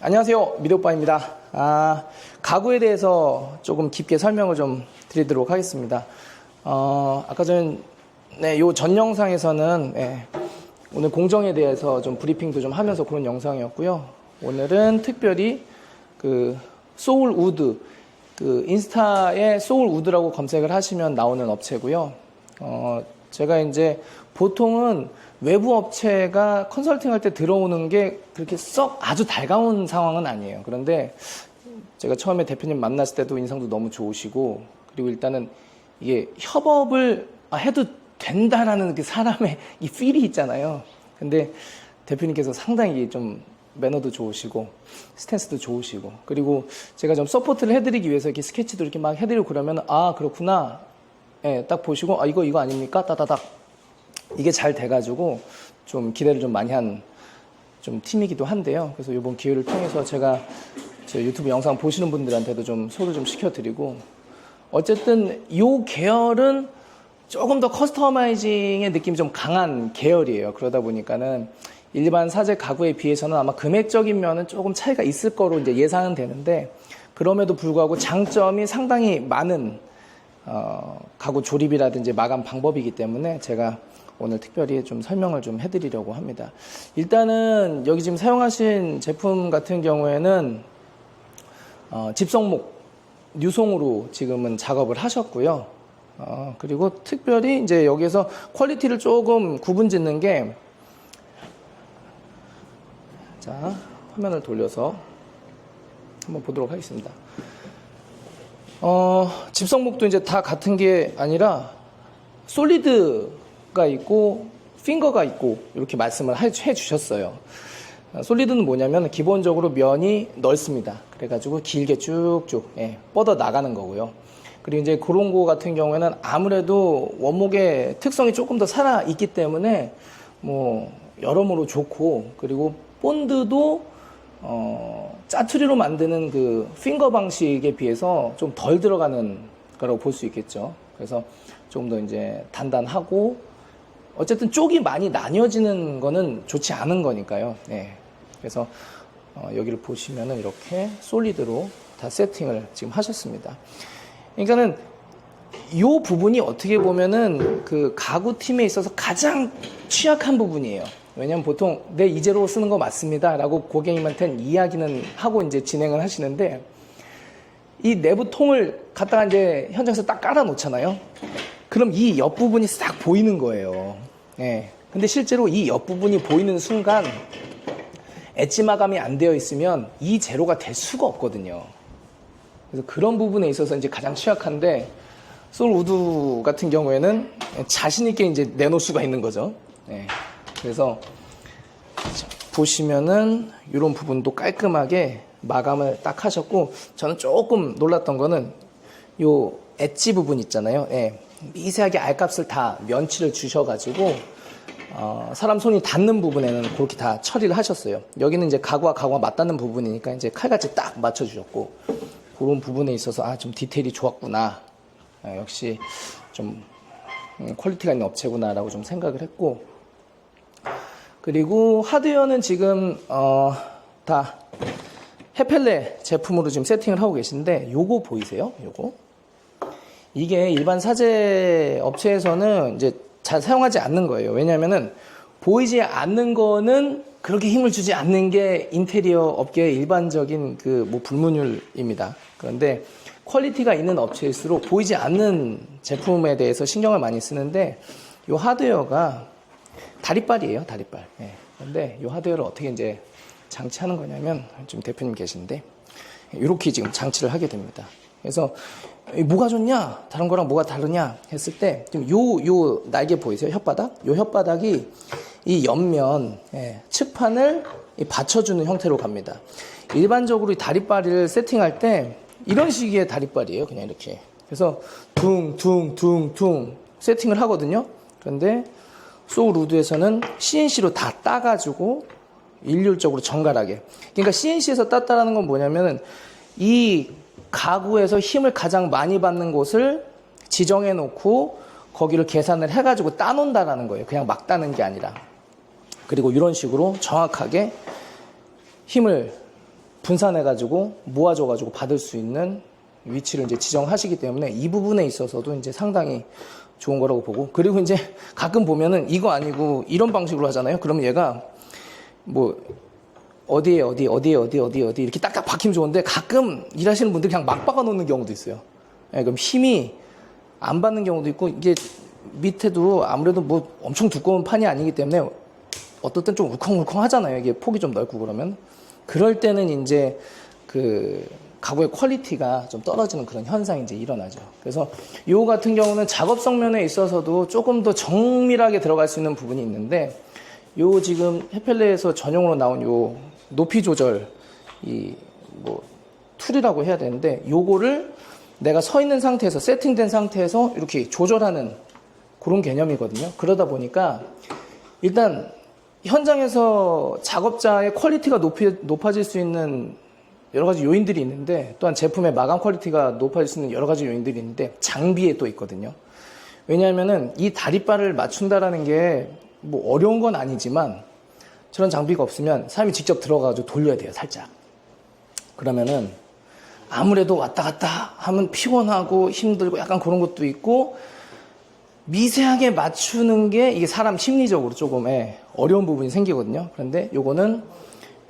안녕하세요. 미도빠입니다. 아, 가구에 대해서 조금 깊게 설명을 좀 드리도록 하겠습니다. 어, 아까 전, 네, 요전 영상에서는, 네, 오늘 공정에 대해서 좀 브리핑도 좀 하면서 그런 영상이었고요. 오늘은 특별히 그 소울 우드, 그 인스타에 소울 우드라고 검색을 하시면 나오는 업체고요. 어, 제가 이제 보통은 외부 업체가 컨설팅 할 때 들어오는 게 그렇게 썩 아주 달가운 상황은 아니에요. 그런데 제가 처음에 대표님 만났을 때도 인상도 너무 좋으시고 그리고 일단은 이게 협업을 아, 해도 된다라는 그 사람의 이 필이 있잖아요. 근데 대표님께서 상당히 좀 매너도 좋으시고 스탠스도 좋으시고 그리고 제가 좀 서포트를 해드리기 위해서 이렇게 스케치도 이렇게 막 해드리고 그러면 아 그렇구나 예, 딱 보시고 아 이거 이거 아닙니까 따다닥 이게 잘 돼가지고 좀 기대를 좀 많이 한 좀 팀이기도 한데요. 그래서 이번 기회를 통해서 제가 제 유튜브 영상 보시는 분들한테도 좀 소개를 좀 시켜드리고 어쨌든 이 계열은 조금 더 커스터마이징의 느낌이 좀 강한 계열이에요. 그러다 보니까는 일반 사제 가구에 비해서는 아마 금액적인 면은 조금 차이가 있을 거로 이제 예상은 되는데 그럼에도 불구하고 장점이 상당히 많은 어, 가구 조립이라든지 마감 방법이기 때문에 제가 오늘 특별히 좀 설명을 좀 해드리려고 합니다. 일단은 여기 지금 사용하신 제품 같은 경우에는 어, 집성목 뉴송으로 지금은 작업을 하셨고요. 어, 그리고 특별히 이제 여기에서 퀄리티를 조금 구분 짓는 게 자, 화면을 돌려서 한번 보도록 하겠습니다. 어, 집성목도 이제 다 같은 게 아니라 솔리드가 있고 핑거가 있고 이렇게 말씀을 해, 해 주셨어요. 어, 솔리드는 뭐냐면 기본적으로 면이 넓습니다. 그래가지고 길게 쭉쭉 예, 뻗어 나가는 거고요. 그리고 이제 그런 거 같은 경우에는 아무래도 원목의 특성이 조금 더 살아 있기 때문에 뭐 여러모로 좋고 그리고 본드도 어, 짜투리로 만드는 그 핑거 방식에 비해서 좀 덜 들어가는 거라고 볼 수 있겠죠. 그래서 조금 더 이제 단단하고 어쨌든 쪽이 많이 나뉘어지는 거는 좋지 않은 거니까요. 네. 그래서 어, 여기를 보시면은 이렇게 솔리드로 다 세팅을 지금 하셨습니다. 그러니까는 이 부분이 어떻게 보면은 그 가구 팀에 있어서 가장 취약한 부분이에요. 왜냐면 보통 내 이제로 쓰는 거 맞습니다. 라고 고객님한테는 이야기는 하고 이제 진행을 하시는데 이 내부 통을 갖다가 이제 현장에서 딱 깔아 놓잖아요. 그럼 이 옆부분이 싹 보이는 거예요. 예. 근데 실제로 이 옆부분이 보이는 순간 엣지 마감이 안 되어 있으면 이 제로가 될 수가 없거든요. 그래서 그런 부분에 있어서 이제 가장 취약한데 솔 우드 같은 경우에는 자신 있게 이제 내놓을 수가 있는 거죠. 예. 그래서 보시면은 이런 부분도 깔끔하게 마감을 딱 하셨고 저는 조금 놀랐던 거는 요 엣지 부분 있잖아요. 예. 미세하게 알값을 다 면치를 주셔가지고 어, 사람 손이 닿는 부분에는 그렇게 다 처리를 하셨어요. 여기는 이제 가구와 가구가 맞닿는 부분이니까 이제 칼같이 딱 맞춰주셨고 그런 부분에 있어서 아 좀 디테일이 좋았구나. 아, 역시 좀 음, 퀄리티가 있는 업체구나라고 좀 생각을 했고 그리고 하드웨어는 지금 어, 다 헤펠레 제품으로 지금 세팅을 하고 계신데 요거 보이세요? 요거 이게 일반 사제 업체에서는 이제 잘 사용하지 않는 거예요. 왜냐면은 보이지 않는 거는 그렇게 힘을 주지 않는 게 인테리어 업계의 일반적인 그 뭐 불문율입니다. 그런데 퀄리티가 있는 업체일수록 보이지 않는 제품에 대해서 신경을 많이 쓰는데 요 하드웨어가 다리빨이에요, 다리빨. 예. 그런데 이 하드웨어를 어떻게 이제 장치하는 거냐면 지금 대표님 계신데 이렇게 지금 장치를 하게 됩니다. 그래서 뭐가 좋냐, 다른 거랑 뭐가 다르냐 했을 때 지금 요, 요 날개 보이세요? 혓바닥? 요 혓바닥이 이 옆면 예, 측판을 이 받쳐주는 형태로 갑니다. 일반적으로 이 다리빨을 세팅할 때 이런 식의 다리빨이에요. 그냥 이렇게. 그래서 둥, 둥, 둥, 둥 세팅을 하거든요. 그런데 소울 우드에서는 CNC로 다 따가지고 일률적으로 정갈하게. 그러니까 CNC에서 땄다라는 건 뭐냐면은 이 가구에서 힘을 가장 많이 받는 곳을 지정해 놓고 거기를 계산을 해가지고 따놓는다라는 거예요. 그냥 막 따는 게 아니라. 그리고 이런 식으로 정확하게 힘을 분산해가지고 모아줘가지고 받을 수 있는 위치를 이제 지정하시기 때문에 이 부분에 있어서도 이제 상당히 좋은 거라고 보고 그리고 이제 가끔 보면은 이거 아니고 이런 방식으로 하잖아요. 그러면 얘가 뭐 어디에 어디 어디에 어디 어디 어디 이렇게 딱딱 박히면 좋은데 가끔 일하시는 분들이 그냥 막 박아 놓는 경우도 있어요. 예, 그럼 힘이 안 받는 경우도 있고 이게 밑에도 아무래도 뭐 엄청 두꺼운 판이 아니기 때문에 어떨 땐 좀 울컹울컹 하잖아요. 이게 폭이 좀 넓고 그러면 그럴 때는 이제 그 가구의 퀄리티가 좀 떨어지는 그런 현상이 이제 일어나죠. 그래서 요 같은 경우는 작업성 면에 있어서도 조금 더 정밀하게 들어갈 수 있는 부분이 있는데 요 지금 헤펠레에서 전용으로 나온 요 높이 조절 이 뭐 툴이라고 해야 되는데 요거를 내가 서 있는 상태에서 세팅된 상태에서 이렇게 조절하는 그런 개념이거든요. 그러다 보니까 일단 현장에서 작업자의 퀄리티가 높이, 높아질 수 있는 여러 가지 요인들이 있는데 또한 제품의 마감 퀄리티가 높아질 수 있는 여러 가지 요인들이 있는데 장비에 또 있거든요. 왜냐하면은 이 다리바를 맞춘다라는 게 뭐 어려운 건 아니지만 저런 장비가 없으면 사람이 직접 들어가가지고 돌려야 돼요, 살짝. 그러면은 아무래도 왔다 갔다 하면 피곤하고 힘들고 약간 그런 것도 있고 미세하게 맞추는 게 이게 사람 심리적으로 조금 예, 어려운 부분이 생기거든요. 그런데 요거는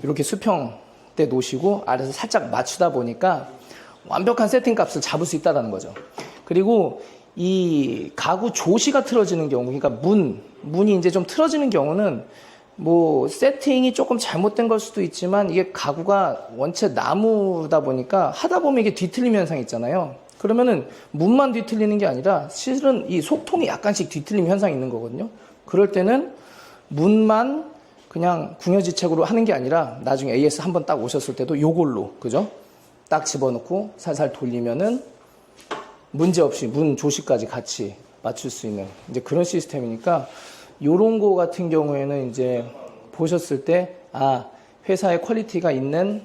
이렇게 수평 때 놓으시고 아래서 살짝 맞추다 보니까 완벽한 세팅 값을 잡을 수 있다는 거죠. 그리고 이 가구 조시가 틀어지는 경우, 그러니까 문, 문이 이제 좀 틀어지는 경우는 뭐 세팅이 조금 잘못된 걸 수도 있지만 이게 가구가 원체 나무다 보니까 하다 보면 이게 뒤틀림 현상이 있잖아요. 그러면은 문만 뒤틀리는 게 아니라 실은 이 속통이 약간씩 뒤틀림 현상이 있는 거거든요. 그럴 때는 문만 그냥 궁여지책으로 하는 게 아니라 나중에 AS 한 번 딱 오셨을 때도 요걸로 그죠? 딱 집어넣고 살살 돌리면은 문제 없이 문 조시까지 같이 맞출 수 있는 이제 그런 시스템이니까 요런 거 같은 경우에는 이제 보셨을 때 아 회사의 퀄리티가 있는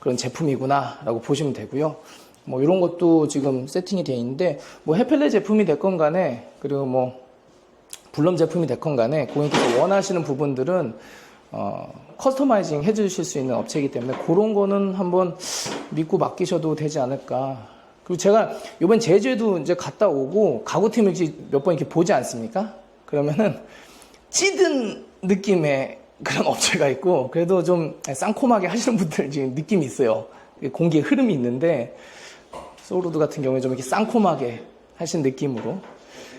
그런 제품이구나 라고 보시면 되고요. 뭐 이런 것도 지금 세팅이 되어 있는데 뭐 헤펠레 제품이 됐건 간에 그리고 뭐 블럼 제품이 됐건 간에 고객님께서 원하시는 부분들은 어, 커스터마이징 해주실 수 있는 업체이기 때문에 그런 거는 한번 믿고 맡기셔도 되지 않을까. 그리고 제가 이번 제주에도 이제 갔다 오고 가구팀을 몇 번 이렇게 보지 않습니까? 그러면은 찌든 느낌의 그런 업체가 있고 그래도 좀 쌍콤하게 하시는 분들 지금 느낌이 있어요. 공기의 흐름이 있는데 소로드 같은 경우에 좀 이렇게 쌍콤하게 하신 느낌으로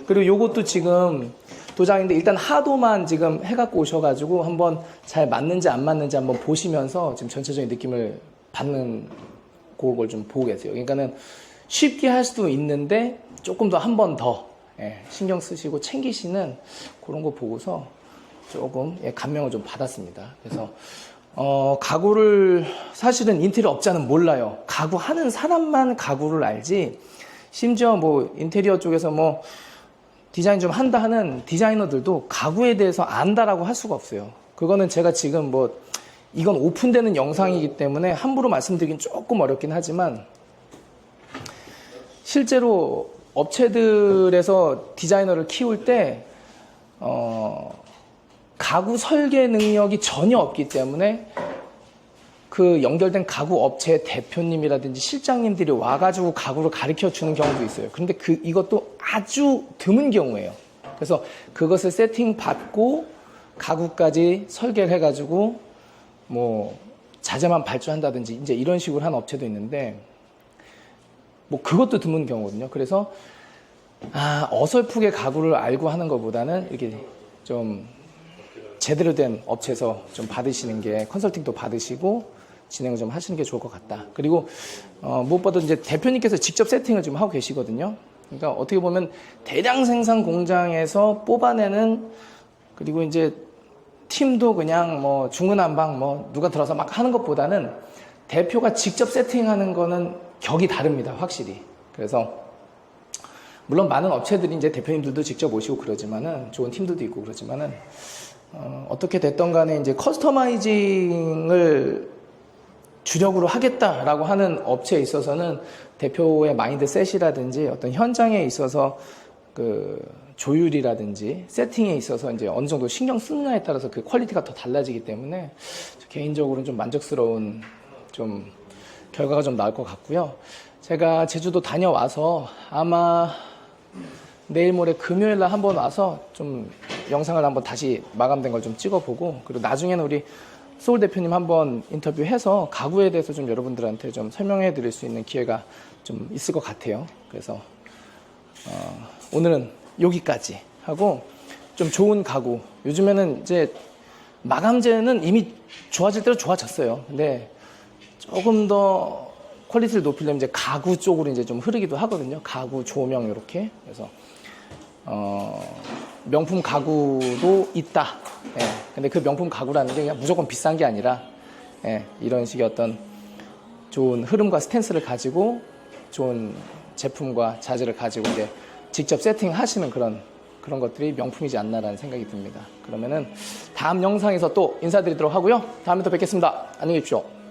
그리고 요것도 지금 도장인데 일단 하도만 지금 해갖고 오셔가지고 한번 잘 맞는지 안 맞는지 한번 보시면서 지금 전체적인 느낌을 받는 그걸 좀 보고 계세요. 그러니까는 쉽게 할 수도 있는데 조금 더 한 번더 예, 신경 쓰시고 챙기시는 그런 거 보고서 조금 예, 감명을 좀 받았습니다. 그래서 어, 가구를 사실은 인테리어 업자는 몰라요. 가구 하는 사람만 가구를 알지. 심지어 뭐 인테리어 쪽에서 뭐 디자인 좀 한다 하는 디자이너들도 가구에 대해서 안다라고 할 수가 없어요. 그거는 제가 지금 뭐 이건 오픈되는 영상이기 때문에 함부로 말씀드리긴 조금 어렵긴 하지만 실제로 업체들에서 디자이너를 키울 때 어, 가구 설계 능력이 전혀 없기 때문에 그 연결된 가구 업체 대표님이라든지 실장님들이 와가지고 가구를 가르쳐 주는 경우도 있어요. 그런데 그 이것도 아주 드문 경우예요. 그래서 그것을 세팅 받고 가구까지 설계를 해가지고 뭐 자재만 발주한다든지 이제 이런 식으로 한 업체도 있는데 뭐 그것도 드문 경우거든요. 그래서 아 어설프게 가구를 알고 하는 것보다는 이렇게 좀 제대로 된 업체에서 좀 받으시는 게 컨설팅도 받으시고 진행을 좀 하시는 게 좋을 것 같다. 그리고 어, 무엇보다 이제 대표님께서 직접 세팅을 지금 하고 계시거든요. 그러니까 어떻게 보면 대량 생산 공장에서 뽑아내는 그리고 이제 팀도 그냥 뭐 중구난방 뭐 누가 들어서 막 하는 것보다는 대표가 직접 세팅하는 거는 격이 다릅니다. 확실히. 그래서 물론 많은 업체들이 이제 대표님들도 직접 오시고 그러지만은 좋은 팀들도 있고 그러지만은 어, 어떻게 됐던 간에 이제 커스터마이징을 주력으로 하겠다라고 하는 업체에 있어서는 대표의 마인드 셋이라든지 어떤 현장에 있어서 그 조율이라든지 세팅에 있어서 이제 어느 정도 신경 쓰느냐에 따라서 그 퀄리티가 더 달라지기 때문에 저 개인적으로는 좀 만족스러운 좀 결과가 좀 나올 것 같고요. 제가 제주도 다녀와서 아마 내일 모레 금요일 날 한번 와서 좀 영상을 한번 다시 마감된 걸 좀 찍어보고 그리고 나중에는 우리 소울 대표님 한번 인터뷰해서 가구에 대해서 좀 여러분들한테 좀 설명해 드릴 수 있는 기회가 좀 있을 것 같아요. 그래서 어, 오늘은 여기까지 하고 좀 좋은 가구. 요즘에는 이제 마감재는 이미 좋아질 대로 좋아졌어요. 근데 조금 더 퀄리티를 높이려면 이제 가구 쪽으로 이제 좀 흐르기도 하거든요. 가구, 조명 이렇게. 그래서 어, 명품 가구도 있다. 예. 근데 그 명품 가구라는 게 그냥 무조건 비싼 게 아니라 예, 이런 식의 어떤 좋은 흐름과 스탠스를 가지고 좋은 제품과 자재를 가지고 이제 직접 세팅하시는 그런 그런 것들이 명품이지 않나라는 생각이 듭니다. 그러면은 다음 영상에서 또 인사드리도록 하고요. 다음에 또 뵙겠습니다. 안녕히 계십시오.